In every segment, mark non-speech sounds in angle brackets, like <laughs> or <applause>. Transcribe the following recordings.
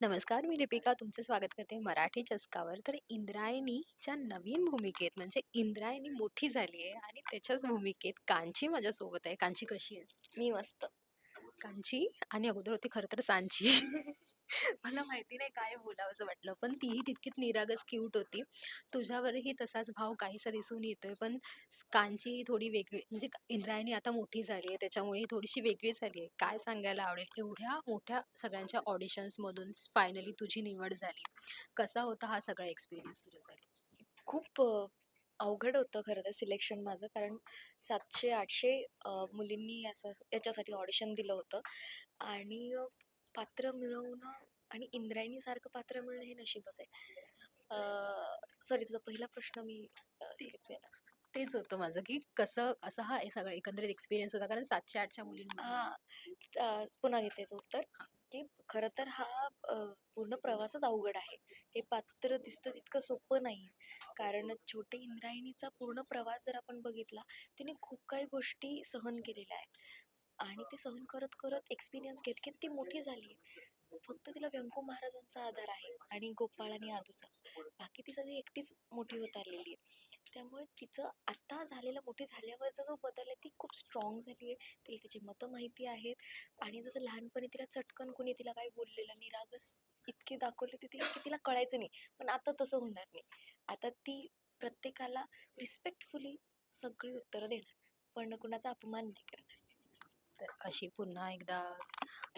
नमस्कार, मी दीपिका तुमचं स्वागत करते मराठी चस्कावर. तर इंद्रायणीच्या नवीन भूमिकेत म्हणजे इंद्रायणी मोठी झाली आहे आणि त्याच्याच भूमिकेत कांची माझ्यासोबत आहे. कांची कशी आहेस? मी मस्त. कांची आणि अगोदर होती खरं तर सांची. <laughs> मला माहिती नाही काय बोलावंसं वाटलं, पण तीही तितकीच निरागस क्यूट होती. तुझ्यावरही तसाच भाव काहीसा दिसून येतोय, पण स कांची थोडी वेगळी म्हणजे इंद्रायणी आता मोठी झाली आहे, त्याच्यामुळे थोडीशी वेगळी झाली आहे. काय सांगायला आवडेल? एवढ्या मोठ्या सगळ्यांच्या ऑडिशन्समधून फायनली तुझी निवड झाली. कसा होता हा सगळा एक्सपिरियन्स तुझ्यासाठी? खूप अ, अवघड होतं खरं तर सिलेक्शन माझं कारण 700-800 अ, मुलींनी याचं याच्यासाठी ऑडिशन दिलं होतं आणि अ, पात्र मिळवणं आणि इंद्रायणीसारखं पात्र मिळणं हे नशीबच आहे. सॉरी तुझा पहिला प्रश्न मी स्किप केला. तेच होतं माझं, की कसं असा हा सगळा एकंदरीत एक्सपिरियन्स होता. कारण 700-800 मुलींमध्ये हां, अ, पुन्हा घेते याचं उत्तर, की खरं तर हा पूर्ण प्रवासच अवघड आहे. हे पात्र दिसतं तितकं सोपं नाहीये. कारण छोटे इंद्रायणीचा पूर्ण प्रवास जर आपण बघितला, तिने खूप काही गोष्टी सहन केलेल्या आहेत आणि ते सहन करत, करत एक्सपिरियन्स घेत, घेत ती मोठी झाली आहे. फक्त तिला व्यंकू महाराजांचा आधार आहे आणि गोपाळ आणि आदूचा. बाकी ती सगळी एकटीच मोठी होत आलेली आहे. त्यामुळे तिचं आता झालेला मोठी झाल्यावरचा जो बदल आहे, ती खूप स्ट्राँग झाली आहे. तिला तिची मतं माहिती आहेत आणि जसं लहानपणी तिला चटकन कोणी तिला काही बोललेलं निरागस इतकी दाखवली होती तिला की तिला कळायचं नाही. पण आता तसं होणार नाही. आता ती प्रत्येकाला रिस्पेक्टफुली सगळी उत्तरं देणार. पण कुणाचा अपमान नाही करणार. तर अशी पुन्हा एकदा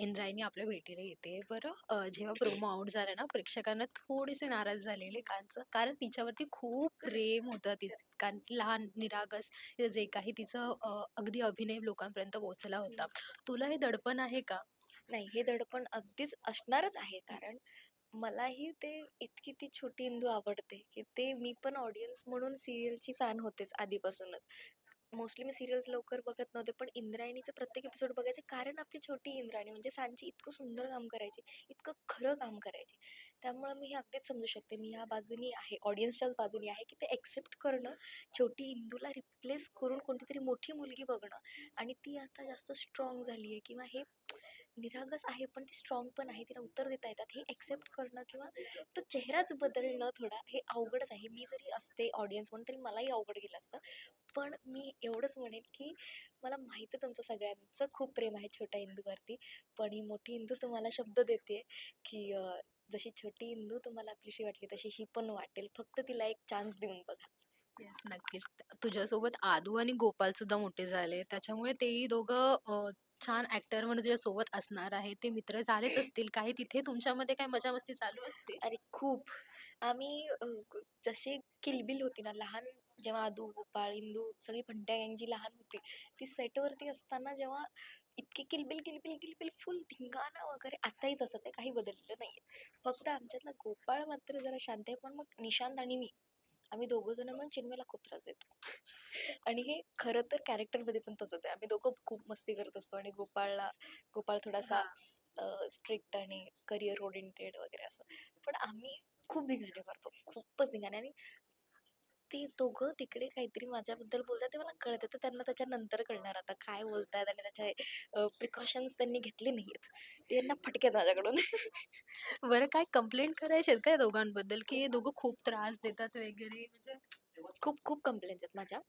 इंद्रायणी आपल्या भेटीला येते. बरं जेव्हा प्रोमो आउट झाला ना, प्रेक्षकांना थोडेसे नाराज झालेले कांचं कारण तिच्यावरती खूप प्रेम होतं ती कारण लहान, निरागस जे काही तिचं अगदी अभिनय लोकांपर्यंत पोहोचला होता. तुला हे दडपण आहे का? नाही, हे दडपण अगदीच असणारच आहे. कारण मलाही ते इतकी ती छोटी इंदू आवडते, की ते मी पण ऑडियन्स म्हणून सीरियलची फॅन होतेच आधीपासूनच. मोस्टली मी सिरियल्स लवकर बघत नव्हते, पण इंद्रायणीचं प्रत्येक एपिसोड बघायचे कारण आपली छोटी इंद्रायणी म्हणजे सांची इतकं सुंदर काम करायची, इतकं खरं काम करायची. त्यामुळं मी हे अगदीच समजू शकते. मी ह्या बाजूनी आहे, ऑडियन्सच्याच बाजूनी आहे, की ते ॲक्सेप्ट करणं, छोटी इंदूला रिप्लेस करून कोणतीतरी मोठी मुलगी बघणं आणि ती आता जास्त स्ट्राँग झाली आहे किंवा हे निरागस आहे, पण ती स्ट्राँग पण आहे. तिला उत्तर देता येतात. हे ॲक्सेप्ट करणं किंवा तो चेहराच बदलणं थोडा हे अवघडच आहे. मी जरी असते ऑडियन्स म्हणून तरी मलाही अवघड गेलं असतं. पण मी एवढंच म्हणेन, की मला माहिती आहे तुमचं सगळ्यांचं खूप प्रेम आहे छोट्या इंदूवरती. पण ही मोठी इंदू तुम्हाला शब्द देते, की जशी छोटी इंदू तुम्हाला आपलीशी वाटली तशी ही पण वाटेल. फक्त तिला एक चान्स देऊन बघा. येस, नक्कीच. तुझ्यासोबत आदू आणि गोपाल सुद्धा मोठे झाले. त्याच्यामुळे तेही दोघं छान ॲक्टर म्हणून तुझ्यासोबत असणार आहेत. ते मित्र झालेच असतील. काही तिथे तुमच्यामध्ये काही मजा-मस्ती चालू असते? अरे खूप. आम्ही जशी किलबिल होती ना लहान जेव्हा आदू, गोपाळ, इंदू सगळी भंट्या गँग जी लहान होती, ती सेटवरती असताना जेव्हा इतकी किलबिल, किलबिल, किलबिल फुल धिंगाणा वगैरे आताही तसंच आहे. काही बदललेलं नाहीये. फक्त आमच्यातला गोपाळ मात्र जरा शांत आहे. पण मग निशांत आणि मी आम्ही दोघं जण मिळून चिन्मयला खूप त्रास देतो. आणि हे खरं तर कॅरेक्टरमध्ये पण तसंच आहे. आम्ही दोघं खूप मस्ती करत असतो आणि गोपाळला गोपाळ थोडासा स्ट्रिक्ट आणि करियर ओरिएंटेड वगैरे असं. पण आम्ही खूप धिंगाणे करतो. खूपच धिंगाणे आणि ते दोघं तिकडे काहीतरी माझ्याबद्दल बोलतात ते मला कळतं. तर त्यांना त्याच्यानंतर कळणार आता काय बोलतायत आणि त्याचे प्रिकॉशन्स त्यांनी घेतले नाहीयेत. ते यांना फटके आहेत माझ्याकडून. बरं काय कंप्लेंट करायची आहेत का या दोघांबद्दल, की हे दोघं खूप त्रास देतात वगैरे म्हणजे खूप खूप कंप्लेंट्स आहेत माझ्या.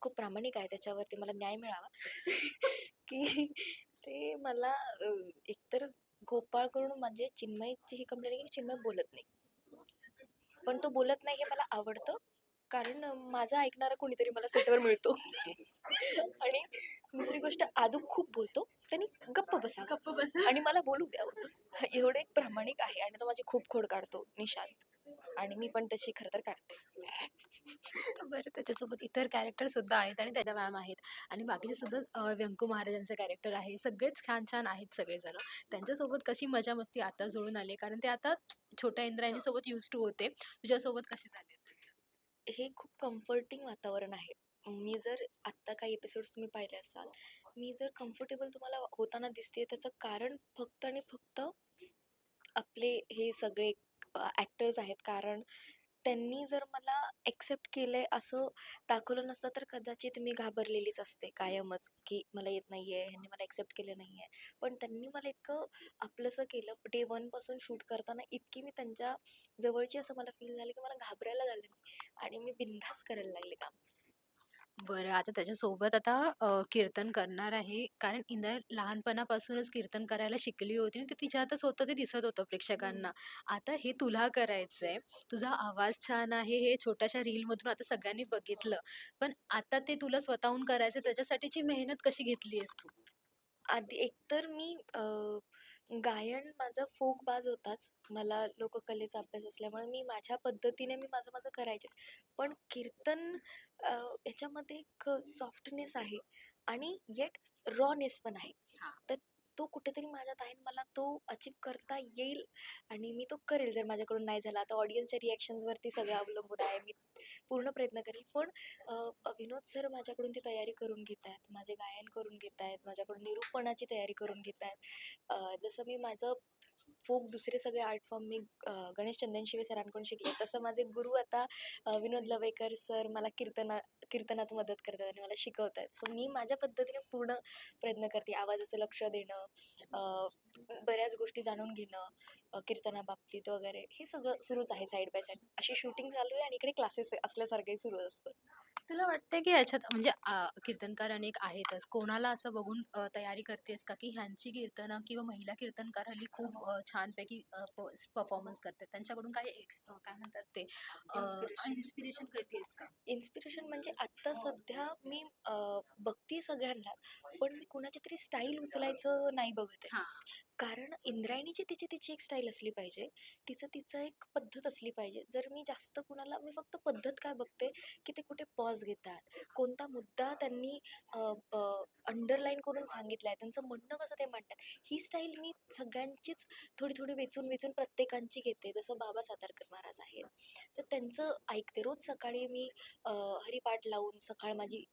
खूप प्रामाणिक आहे त्याच्यावरती मला न्याय मिळावा. की ते मला एकतर गोपाळकडून म्हणजे चिन्मयची ही कंप्लेंट आहे की चिन्मय बोलत नाही. पण तो बोलत नाही हे मला आवडतं. कारण माझं ऐकणारा कोणीतरी मला सेटवर मिळतो. आणि दुसरी गोष्ट आदू खूप बोलतो. त्याने गप्प बसावं गप्प बसा. आणि मला बोलू द्यावं. एवढं एक प्रामाणिक आहे आणि तो माझी खूप खोड काढतो निशांत. आणि मी पण त्याची खरं तर काढते. बरं त्याच्यासोबत इतर कॅरेक्टर सुद्धा आहेत आणि त्याच्या मॅम आहेत आणि बाकीचे सुद्धा व्यंकू महाराजांचं कॅरेक्टर आहे. सगळेच छान-छान आहेत सगळेजण. त्यांच्यासोबत कशी मजा-मस्ती आता जुळून आली कारण ते आता छोट्या इंद्रायणीसोबत युज्ड टू होते. तुझ्यासोबत कसे झाले? हे खूप कम्फर्टिंग वातावरण आहे. मी जर आत्ता काही एपिसोड्स तुम्ही पाहिले असाल, मी जर कम्फर्टेबल तुम्हाला होताना दिसतेय त्याचं कारण फक्त आणि फक्त आपले हे सगळे ॲक्टर्स आहेत. कारण त्यांनी जर मला एक्सेप्ट केलंय असं दाखवलं नसतं तर कदाचित मी घाबरलेलीच असते कायमच की मला येत नाहीये ह्यांनी मला एक्सेप्ट केलं नाहीये. पण त्यांनी मला इतकं आपलंसं केलं डे वनपासून शूट करताना इतकी मी त्यांच्या जवळची असं मला फील झालं की मला घाबरायला झालं नाही. आणि मी बिनधास्त करायला लागले काम. बरं आता त्याच्यासोबत आता अ, कीर्तन करणार आहे. कारण इंद्रा लहानपणापासूनच कीर्तन करायला शिकली होती आणि ते तिच्यातच होतं ते दिसत होतं प्रेक्षकांना. आता हे तुला करायचंय. तुझा आवाज छान आहे हे छोट्याशा रीलमधून आता सगळ्यांनी बघितलं. पण आता ते तुला स्वतःहून करायचंय त्याच्यासाठीची मेहनत कशी घेतलीयेस तू? आधी एकतर मी अ, गायन माझं फोक बाज होताच. मला लोककलेचा अभ्यास असल्यामुळे मी माझ्या पद्धतीने मी माझं माझं करायचेच. पण कीर्तन याच्यामध्ये एक सॉफ्टनेस आहे आणि येट रॉनेस पण आहे. तर तो कुठेतरी माझ्यात आहे मला तो अचीव करता येईल आणि मी तो करेल जर माझ्याकडून नाही झाला. तर ऑडियन्सच्या रिॲक्शन्सवरती सगळं अवलंबून आहे. मी पूर्ण प्रयत्न करेल. पण विनोद सर माझ्याकडून ती तयारी करून घेत आहेत माझे गायन करून घेत आहेत माझ्याकडून निरूपणाची तयारी करून घेत आहेत जसं मी माझं फोक दुसरे सगळे आर्ट फॉर्म मी गणेश चंदनशिवे सरांकडून शिकले. तसं माझे गुरु आता विनोद लवेकर सर मला कीर्तना कीर्तनात मदत करतात आणि मला शिकवतायत. सो मी माझ्या पद्धतीने पूर्ण प्रयत्न करते. आवाजाचं लक्ष देणं, बऱ्याच गोष्टी जाणून घेणं, कीर्तनाबाबतीत वगैरे हे सगळं सुरूच आहे साईड बाय साईड अशी शूटिंग चालू आहे आणि इकडे क्लासेस असल्यासारखंही सुरू असतं. तुला वाटतंय की ह्याच्यात म्हणजे कीर्तनकार अनेक आहेतच. कोणाला असं बघून अ, तयारी करतेस का की ह्यांची कीर्तनं किंवा महिला कीर्तनकार हल्ली खूप अ, छानपैकी परफॉर्मन्स करतात. त्यांच्याकडून काही एक्स अ, काय म्हणतात ते इन्स्पिरेशन. घेतेस का? इन्स्पिरेशन म्हणजे आत्ता सध्या मी अ, बघतीये सगळ्यांना, पण मी कुणाची तरी स्टाईल उचलायचं नाही बघत आहे. हां. कारण इंद्रायणीची तिची तिची एक स्टाईल असली पाहिजे. तिचं तिचं एक पद्धत असली पाहिजे. जर मी जास्त कुणाला मी फक्त पद्धत काय बघते, की ते कुठे पॉज घेतात. कोणता मुद्दा त्यांनी अंडरलाईन करून सांगितला आहे त्यांचं म्हणणं कसं ते मांडतात. ही स्टाईल मी सगळ्यांचीच थोडी-थोडी वेचून-वेचून प्रत्येकांची घेते. जसं बाबा सातारकर महाराज आहेत. तर त्यांचं ऐकते. रोज सकाळी मी हरिपाठ लावून सकाळ माझी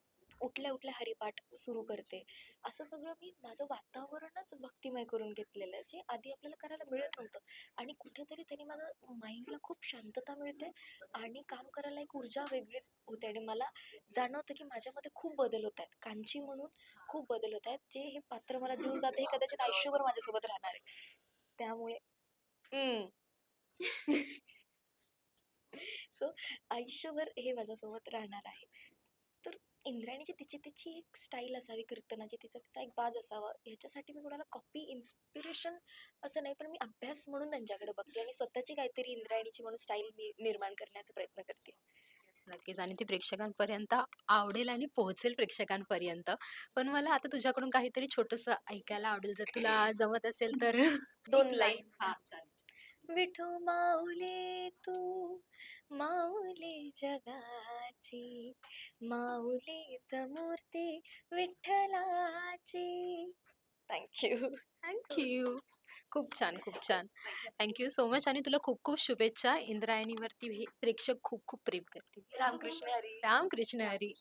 उठल्या-उठल्या हरिपाठ सुरू करते. असं सगळं मी माझं वातावरणच भक्तिमय करून घेतलेलं आहे, जे आधी आपल्याला करायला मिळत नव्हतं. आणि कुठेतरी त्यांनी माझं माइंडला खूप शांतता मिळते आणि काम करायला एक ऊर्जा वेगळीच होते आणि मला जाणवतं की माझ्यामध्ये खूप बदल होत आहेत. कांची म्हणून खूप बदल होत आहेत. जे हे पात्र मला देऊन जाते हे कदाचित आयुष्यभर माझ्यासोबत राहणार आहे. त्यामुळे. सो <laughs> आयुष्यभर हे माझ्यासोबत राहणार आहे. तर इंद्रायणीची तिची तिची एक स्टाईल असावी कीर्तनाची, तिचा तिचा एक बाज असावा. ह्याच्यासाठी मी कुणाला कॉपी, इन्स्पिरेशन असं नाही, पण मी अभ्यास म्हणून त्यांच्याकडे बघते आणि स्वतःची काहीतरी इंद्रायणीची म्हणून स्टाईल मी निर्माण करण्याचा प्रयत्न करते. नक्कीच आणि ती प्रेक्षकांपर्यंत आवडेल आणि पोहोचेल प्रेक्षकांपर्यंत. पण मला आता तुझ्याकडून काहीतरी छोटंसं ऐकायला आवडेल. जर तुला जमत असेल तर 2 एक लाईन. हां, चालेल. विठू माऊली तू माऊली जगाची, माऊलीत मूर्ती विठ्ठलाची. Thank you. Thank you. खूप छान, खूप छान. थँक यू सो मच आणि तुला खूप-खूप शुभेच्छा. इंद्रायणीवरती हे प्रेक्षक खूप-खूप प्रेम करतील. रामकृष्ण हरी. रामकृष्ण हरी.